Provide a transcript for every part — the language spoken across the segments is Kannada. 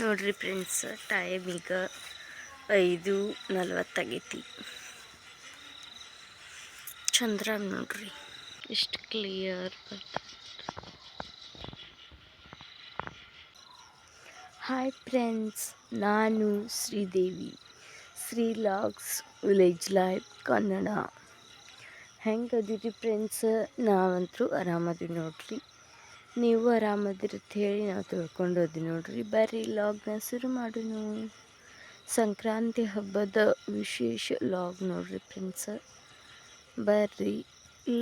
ನೋಡ್ರಿ ಫ್ರೆಂಡ್ಸ್ ಟೈಮ್ ಈಗ ಐದು ನಲ್ವತ್ತಾಗೈತಿ. ಚಂದ್ರ ನೋಡ್ರಿ, ಎಷ್ಟು ಕ್ಲಿಯರ್ ಹಾಯ್ ಫ್ರೆಂಡ್ಸ್ ನಾನು Sridevi Sri logs village life Kannada ಹೆಂಗೆ ಅದಿರಿ ಫ್ರೆಂಡ್ಸ್ ನಾವಂತರೂ ಆರಾಮದೀವಿ ನೋಡ್ರಿ. ನೀವು ಆರಾಮದಿರುತ್ತೆ ಹೇಳಿ ನಾವು ತಿಳ್ಕೊಂಡು ಹೋದ್ವಿ ನೋಡ್ರಿ. ಬರ್ರಿ ಲಾಗ್ನ ಶುರು ಮಾಡೋಣ. ಸಂಕ್ರಾಂತಿ ಹಬ್ಬದ ವಿಶೇಷ ಲಾಗ್ ನೋಡ್ರಿ ಫ್ರೆಂಡ್ಸ ಬರ್ರಿ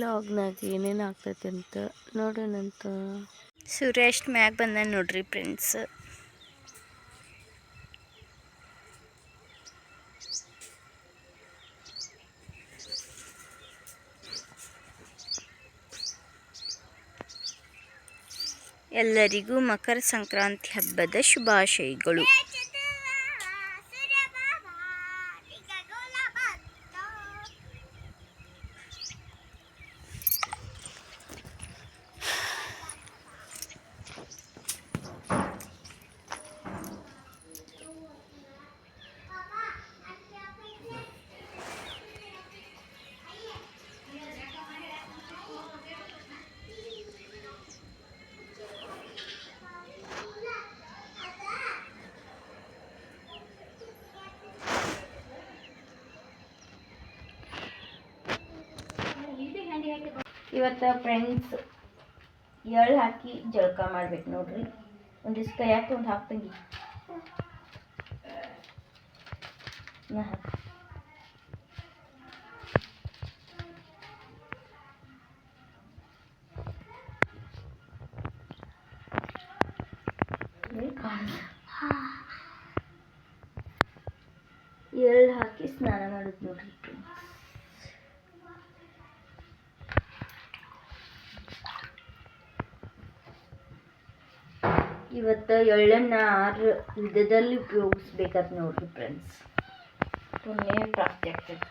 ಲಾಗ್ನಾಗ ಏನೇನು ಆಗ್ತೈತೆ ಅಂತ ನೋಡೋಣಂತ. ಸುರೇಶ್ ಮ್ಯಾಗ ಬಂದ ನೋಡ್ರಿ ಫ್ರೆಂಡ್ಸ್ ಎಲ್ಲರಿಗೂ ಮಕರ ಸಂಕ್ರಾಂತಿ ಹಬ್ಬದ ಶುಭಾಶಯಗಳು. ಇವತ್ತು ಫ್ರೆಂಡ್ಸ್ ಎಳ್ಳು ಹಾಕಿ ಜಳಕ ಮಾಡ್ಬೇಕು ನೋಡ್ರಿ ಒಂದಿಷ್ಟು ಹಾಕಿ ಒಂದು ಹಾಕ್ತಂಗಿ ನಾ ಹಾಕ್. ಇವತ್ತು ಎಳ್ಳನ್ನು ಆರು ವಿಧದಲ್ಲಿ ಉಪಯೋಗಿಸ್ಬೇಕಾದ್ ನೋಡ್ರಿ ಫ್ರೆಂಡ್ಸ್ ಪುಣ್ಯ ಪ್ರಾಪ್ತಿ ಆಗ್ತದೆ.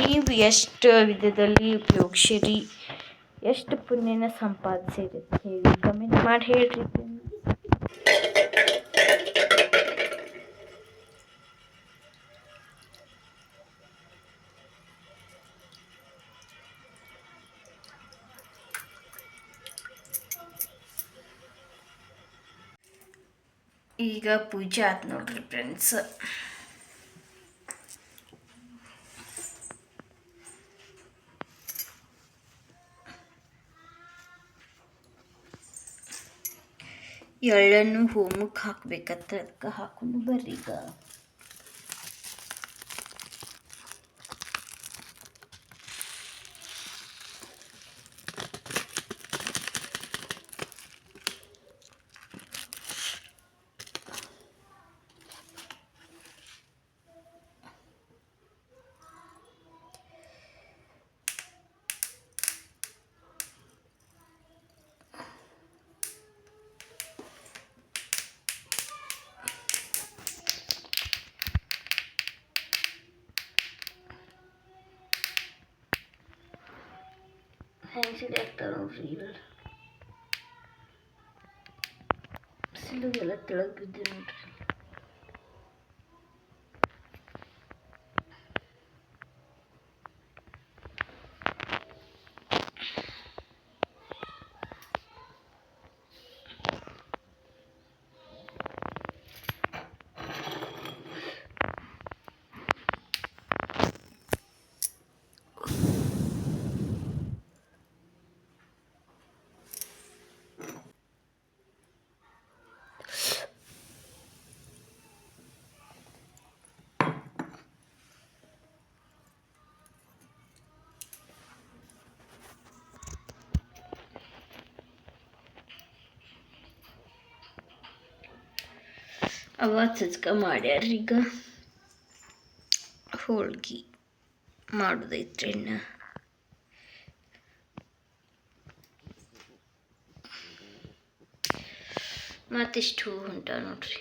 ನೀವು ಎಷ್ಟು ವಿಧದಲ್ಲಿ ಉಪಯೋಗಿಸಿರಿ, ಎಷ್ಟು ಪುಣ್ಯನ ಸಂಪಾದಿಸಿರಿ ಹೇಳಿ ಕಮೆಂಟ್ ಮಾಡಿ ಹೇಳ್ರಿ ಈಗ ಪೂಜೆ ಆತ್ ನೋಡ್ರಿ ಫ್ರೆಂಡ್ಸ್ ಎಳ್ಳನ್ನು ಹೋಮಕ್ಕೆ ಹಾಕ್ಬೇಕತ್ತ ಅದಕ್ಕೆ ಹಾಕೊಂಡು ಬರ್ರಿ ಈಗ ಹೆಂಗೆ ಸಿಡಿ ಆಗ್ತಾವ ನೋಡ್ರಿ ಇಲ್ಲ ಸಿಲುಗೆಲ್ಲ ಅವ ಮಾಡ್ಯಾರ ಈಗ ಹೋಳ್ಗಿ ಮಾಡೋದೈತ್ರಿ ಇನ್ನು ಮತ್ತಿಷ್ಟು ಹೂ ಉಂಟ ನೋಡ್ರಿ?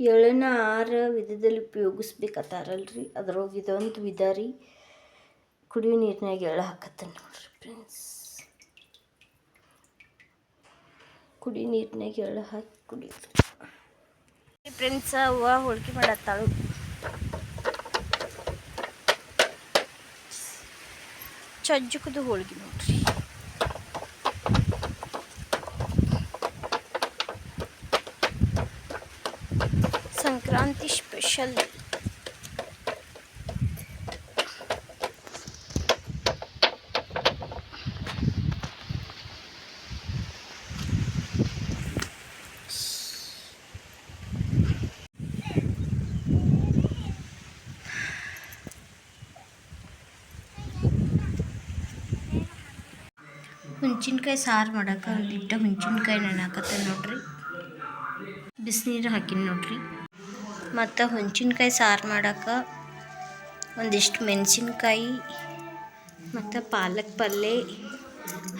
ಎಳನ ಆರ ವಿಧದಲ್ಲಿ ಉಪಯೋಗಿಸ್ಬೇಕತ್ತಾರಲ್ರಿ ಅದ್ರೊಳಗೆ ಇದೊಂದು ವಿಧ ರೀ. ಕುಡಿಯೋ ನೀರಿನಾಗ ಎಳ್ಳು ಹಾಕತ್ತೆ ನೋಡ್ರಿ ಫ್ರೆಂಡ್ಸ್ ಕುಡಿ ನೀರಿನಾಗ ಎಳ್ಳು ಹಾಕಿ ಕುಡಿಯೋದು ಫ್ರೆಂಡ್ಸ ಅವ್ವ ಹೋಳ್ಗೆ ಮಾಡತ್ತಾಳು. ಚಜ್ಜುಕದು ಹೋಳ್ಗೆ ನೋಡ್ರಿ. ಸಂಕ್ರಾಂತಿ ಸ್ಪೆಷಲ್ ಹುಂಚಿನ್ಕಾಯಿ ಸಾರು ಮಾಡಕ್ಕೆ ಇಟ್ಟ ಹುಂಚಿನ್ಕಾಯಿ ನೆನಾಕತ್ತ ನೋಡ್ರಿ. ಬಿಸಿನೀರು ಹಾಕಿನಿ ನೋಡ್ರಿ. ಮತ್ತು ಹುಂಚಿನ್ಕಾಯಿ ಸಾರು ಮಾಡಕ್ಕೆ ಒಂದಿಷ್ಟು ಮೆಣಸಿನ್ಕಾಯಿ ಮತ್ತು ಪಾಲಕ್ ಪಲ್ಯ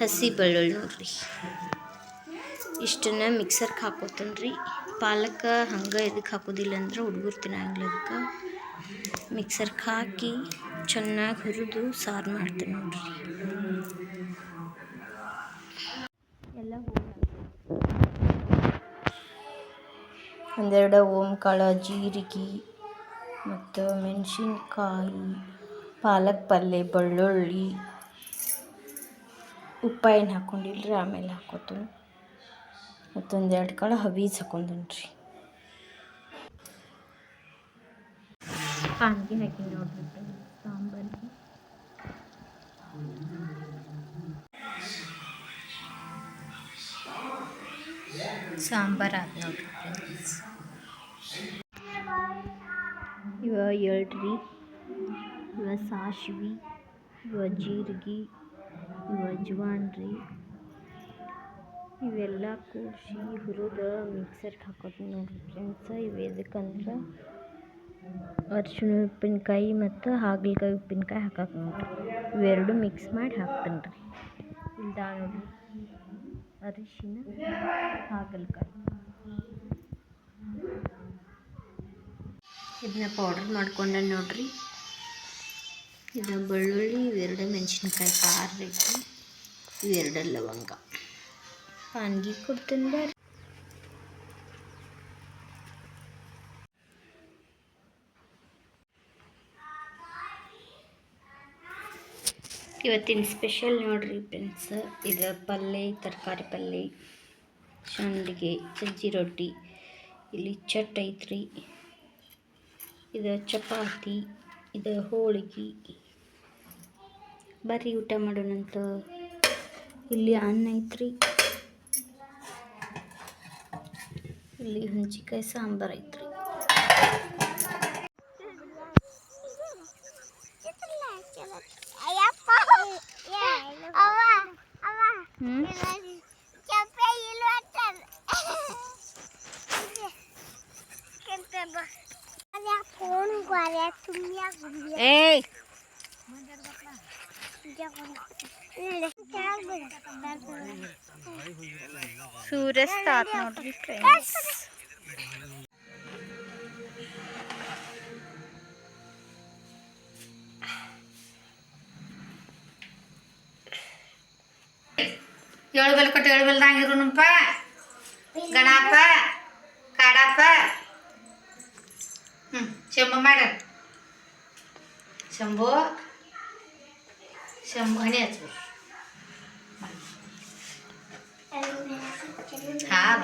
ಹಸಿ ಬೆಳ್ಳುಳ್ಳಿ ನೋಡ್ರಿ. ಇಷ್ಟನ್ನ ಮಿಕ್ಸರ್ಗೆ ಹಾಕೋತೀನಿ ರೀ ಪಾಲಕ್ ಹಂಗೆ ಇದಕ್ಕೆ ಹಾಕೋದಿಲ್ಲ ಅಂದ್ರೆ ಹುಡುಗರು ಅದಕ್ಕೆ. ಮಿಕ್ಸರ್ಗೆ ಹಾಕಿ ಚೆನ್ನಾಗಿ ಹುರಿದು ಸಾರು ಮಾಡ್ತೀನಿ ನೋಡ್ರಿ. ಒಂದೆರಡು ಓಂಕಾಳು ಜೀರಿಗೆ ಮತ್ತು ಮೆಣಸಿನ್ಕಾಯಿ, ಪಾಲಕ್ ಪಲ್ಲೆ, ಬೆಳ್ಳುಳ್ಳಿ. ಉಪ್ಪ ಏನು ರೀ ಆಮೇಲೆ ಹಾಕೋತೀನಿ. ಮತ್ತೊಂದೆರಡು ಕಾಳು ಹವೀಸ್ ಹಾಕೊಂಡೇನಿ ರೀ ಪಾನ್ಗೆ ಹಾಕಿ ನೋಡ್ರಿ, ಸಾಂಬಾರಿಗೆ. ಸಾಂಬಾರು ಆದ ನೋಡ್ರಿ ಫ್ರೆಂಡ್ಸ್ ಇವ ಎಳ್ರಿ ಇವ ಸಾಸ್ವಿ ಇವ ಜೀರಿಗೆ, ಇವ ಅಜ್ವಾನ್ ರೀ ಇವೆಲ್ಲ ಕೂಡಿಸಿ ಹುರಿದು ಮಿಕ್ಸರ್ಗೆ ಹಾಕೋತೀನಿ ನೋಡ್ರಿ ಫ್ರೆಂಡ್ಸ್ ಇವು ಎದಕ್ಕಂದ್ರೆ ಅರಿಶಿಣ ಉಪ್ಪಿನಕಾಯಿ ಮತ್ತು ಹಾಗಲಕಾಯಿ ಉಪ್ಪಿನಕಾಯಿ ಹಾಕಕ್ಕೆ ನೋಡ್ರಿ. ಇವೆರಡು ಮಿಕ್ಸ್ ಮಾಡಿ ಹಾಕ್ತೀನಿ ರೀ ಇಲ್ದ ನೋಡ್ರಿ. ಅರಿಶಿನ ಹಾಗಲಕಾಯಿ. ಇದನ್ನ ಪೌಡ್ರ್ ಮಾಡ್ಕೊಂಡೆ ನೋಡ್ರಿ. ಇದು ಬೆಳ್ಳುಳ್ಳಿ ಇವೆರಡು ಮೆಣಸಿನ್ಕಾಯಿ ಖಾರ ಇವೆರಡು ಲವಂಗ. ಪಾನ್ಗಿ ಕೊಡ್ತೀನಿ ಬರ್ರಿ. ಇವತ್ತಿನ ಸ್ಪೆಷಲ್ ನೋಡ್ರಿ ಫ್ರೆಂಡ್ಸ್ ಇದು ಪಲ್ಯ ತರಕಾರಿ ಪಲ್ಯ ಸಂಡಿಗೆ ಸಜ್ಜಿ ರೊಟ್ಟಿ, ಇಲ್ಲಿ ಚಟ್ ಐತ್ರಿ. ಇದು ಚಪಾತಿ, ಇದು ಹೋಳಿಗೆ. ಬರೀ ಊಟ ಮಾಡೋಣಂತ ಇಲ್ಲಿ ಅನ್ನ ಐತ್ರಿ. ಇಲ್ಲಿ ಹುಂಚಿಕಾಯಿ ಸಾಂಬಾರು ಐತ್ರಿ. ಹ್ಞೂ ಏಯ್ ಸೂರ್ಯಾಸ್ತ ಆತ್ ನೋಡ್ರಿ ಫ್ರೆಂಡ್ಸ್ ಏಳು ಬೆಲ್ ಕೊಟ್ಟು ಏಳು ಬೆಲ್ದಂಗಿರುನಪ್ಪ ಗಣಪ ಕಾಡಪ್ಪ ಹ್ಞೂ ಶಂಭು ಮಾಡ. ಶಂಭು. ಶಂಭು ಹಣಿ ಹಚ್ಚು. ಹಾಂ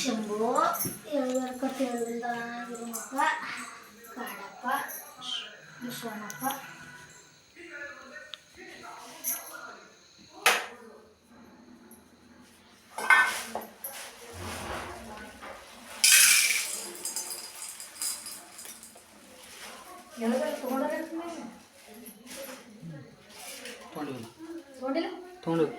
ಶಂಭು. ಏಳು ಬೆಲ್ ಕೊಟ್ಟು ಏಳು ಬೆಲ್ದಂಗಿರುನಪ್ಪ ಕಾಡಪ್ಪ ವಿಶ್ವನಪ್ಪ ತೊಗೊಂಡಿಲ್ಲ ಇಡ್ಬೇಕು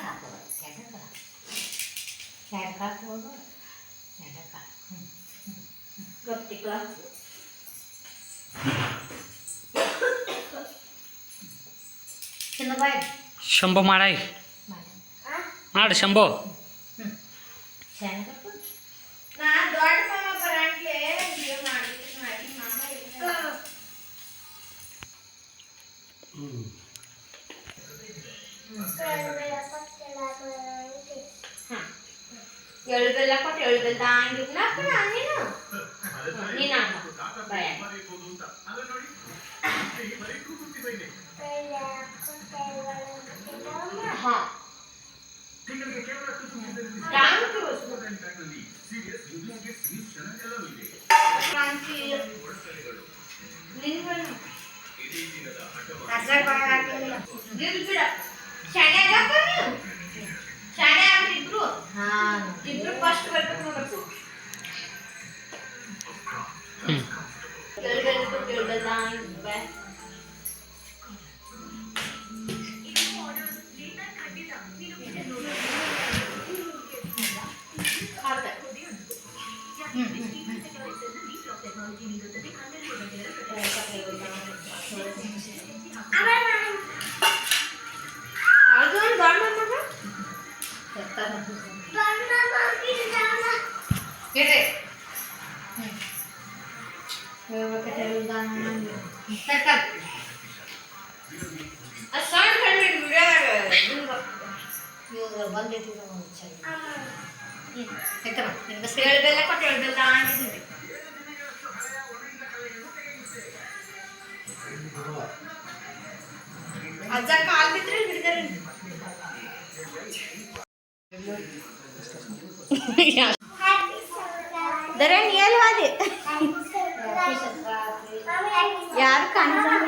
ಅದಿಲ್ಲ ತಗೊಳ್ಳಿ ಹ್ಞೂ ಹ್ಞೂ ಶಂಭು ಮಾಡಾಯ್. ಮಾಡು ಶಂಭು. ಎಳ್ಳು ಬೆಲ್ಲ ಕೊಟ್ಟು ಎಳ್ಳು ಬೆಲ್ಲ ಹಂಗಿದ್ನ ನೀನು ನೀನು ಭಯ ಹಾ. ಕ್ರಾಂತಿ. വർഷം ಧರಣಿ ಎಲ್ಲಿ ಹೋದೆ ಯಾರು ಕಾಣಿಸಲ್ಲ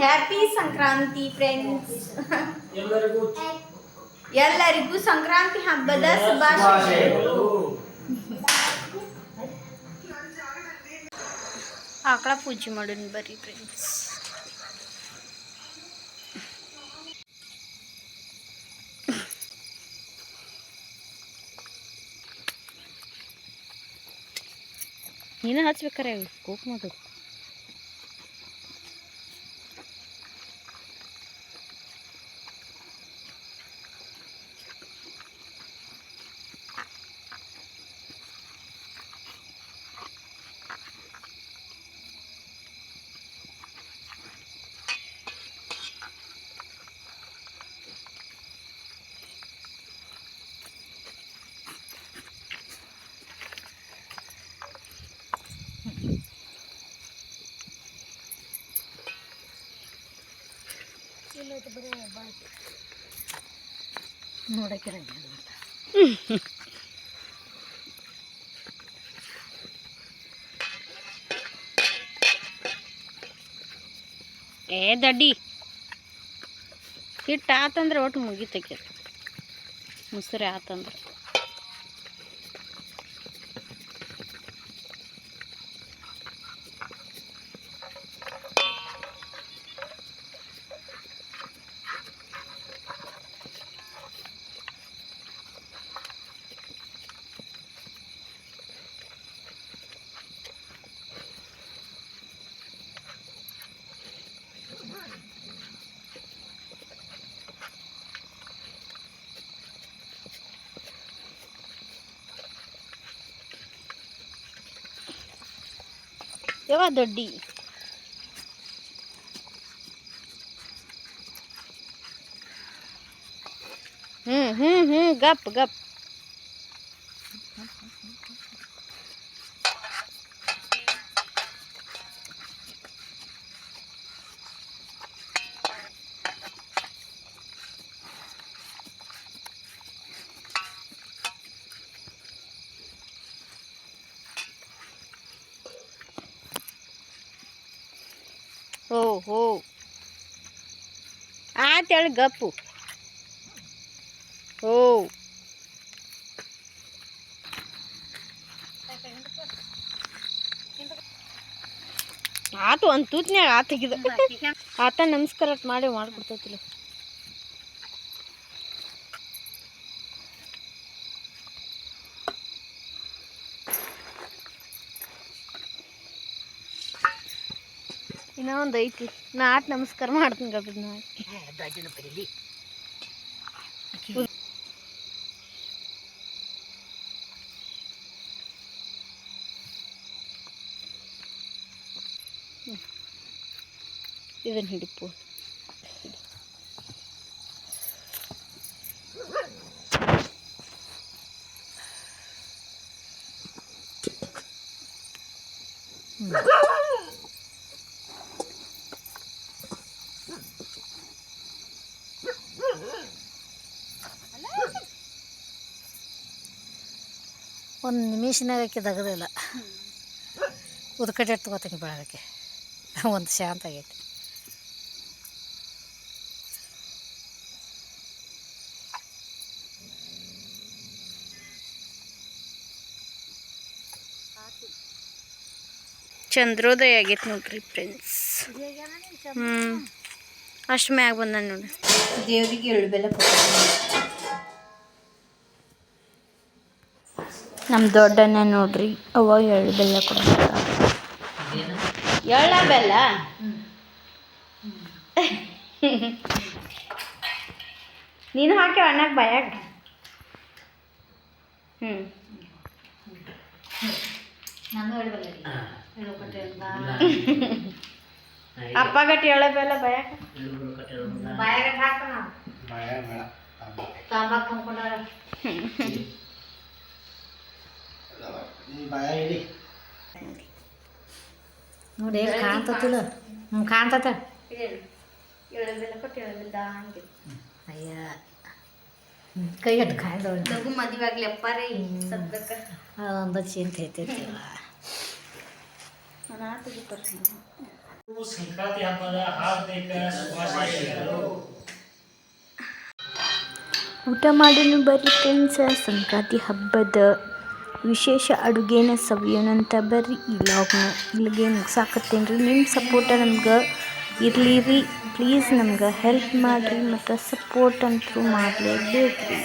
ಹ್ಯಾಪಿ ಸಂಕ್ರಾಂತಿ. ಫ್ರೆಂಡ್ಸ್ ಎಲ್ಲರಿಗೂ. ಸಂಕ್ರಾಂತಿ ಹಬ್ಬದ ಶುಭಾಶಯಗಳು. ಆಕಳ ಪೂಜೆ ಮಾಡೋಣ ಬರ್ರಿ ಫ್ರೆಂಡ್ಸ್ ನೀನು ಹಚ್ಬೇಕಾರೆ ಏ ದಡ್ಡಿ. ಹಿಟ್ಟು ಆತಂದ್ರೆ ಒಟ್ಟು ಮುಗಿತಕ್ಕೆ ಮುಸ್ರಿ ಆತಂದ್ರೆ. ಯಾವ ದೊಡ್ಡಿ ಹ್ಞೂ ಹ್ಞೂ ಹ್ಞೂ ಗಪ್ ಗಪ್ ಓ ಹೋ ಆತೇಳಿ ಗಪ್ಪು. ಓ ಆತು ಒಂದು ತೂತ್ನ್ಯಾಗ ಆ ತೆಗಿದ. ಆತ ನಮಸ್ಕಾರ ಮಾಡಿ ಮಾಡ್ಕೊಡ್ತೈತಿಲ್ಲ ಒಂದು ಐತಿ ನಾ ಆಟ್ ನಮಸ್ಕಾರ ಮಾಡ್ತೀನಿ ಗಬ್ಬದ ನಾ ಇದನ್ನು ಹಿಡಿಪು ಒಂದು ಹಾಕಿ ಆಕಿ ದಗದಿಲ್ಲ ಉದ್ಕಟ್ಟೆ ತಗೋತೀನಿ ಬೆಳಗಕ್ಕೆ ಒಂದು ಶಾಂತ ಆಗೈತಿ. ಚಂದ್ರೋದಯ ಆಗೈತೆ ನೋಡ್ರಿ ಫ್ರೆಂಡ್ಸ್ ಹ್ಞೂ ಅಷ್ಟು ಮ್ಯಾಗ ಬಂದ ನೋಡಿ ದೇವರಿಗೆ ಎಳ್ಳು ಬೆಲ್ಲ ಕೊಡ್ತೀನಿ. ನಮ್ಮ ದೊಡ್ಡಣ್ಣ ನೋಡ್ರಿ ಅವ ಎಳ್ಳು ಬೆಲ್ಲ ಕೊಡ ಎಳ್ಳ ಬೆಲ್ಲ? ನೀನು ಹಾಕಿ ಅಣ್ಣಗೆ ಬಾಯಾಗ. ಹ್ಞೂ ಹೇಳ್ಬಲ್ಲ ಅಪ್ಪ ಗಟ್ಟಿ ಎಳ್ಳ ಬೆಲ್ಲ ಬಾಯಾಗ. ಹಾಕೋಣ ತಾಂಬಾಕ್ ತಂದ್ಕೊಂಡಾರ ನೋಡಿ ಕಾಣ್ತತಿಲ್ಲ ಹ್ಞೂ ಕಾಣ್ತತ. ಎಳ್ಳು ಬೆಲ್ಲ ಕೊಟ್ಟು ಎಳ್ಳು ಬೆಲ್ಲ ಹಂಗೆ. ಅಯ್ಯ. ಹ್ಮ್, ಕೈ ಅಟ್ಟು ಕಾಯ್ದವಳು ಲಘು ಮದುವೆ ಆಗ್ಲಿ ಅಪ್ಪ ರೀ ಸದ್ಯಕ್ಕೆ. ಅದೊಂದು ಚಿಂತೆ ಐತೈತಿ ನಾನು ಆತಿಗೆ ಬರ್ತೀನಿ ಸಂಕ್ರಾಂತಿ ಹಬ್ಬದ ಹಾರ್ದಿಕ ಶುಭಾಶಯಗಳು. ಊಟ ಮಾಡಿನ ಬರ್ರಿ ಫ್ರೆಂಡ್ಸ್ ಸಂಕ್ರಾಂತಿ ಹಬ್ಬದ ವಿಶೇಷ ಅಡುಗೆನ ಸವಿಯೋಣಂತ ಬರ್ರಿ ಈ ಲಾಗ್ನ ಇಲ್ಲಿಗೆ ಮುಗಿಸಾಕತ್ತೇನ್ರಿ? ನಿಮ್ಮ ಸಪೋರ್ಟ ನಮ್ಗೆ ಇರಲಿ ರೀ ಪ್ಲೀಸ್ ನಮ್ಗೆ ಹೆಲ್ಪ್ ಮಾಡಿರಿ ಮತ್ತು ಸಪೋರ್ಟ್ ಅಂತೂ ಮಾಡಲೇಬೇಕು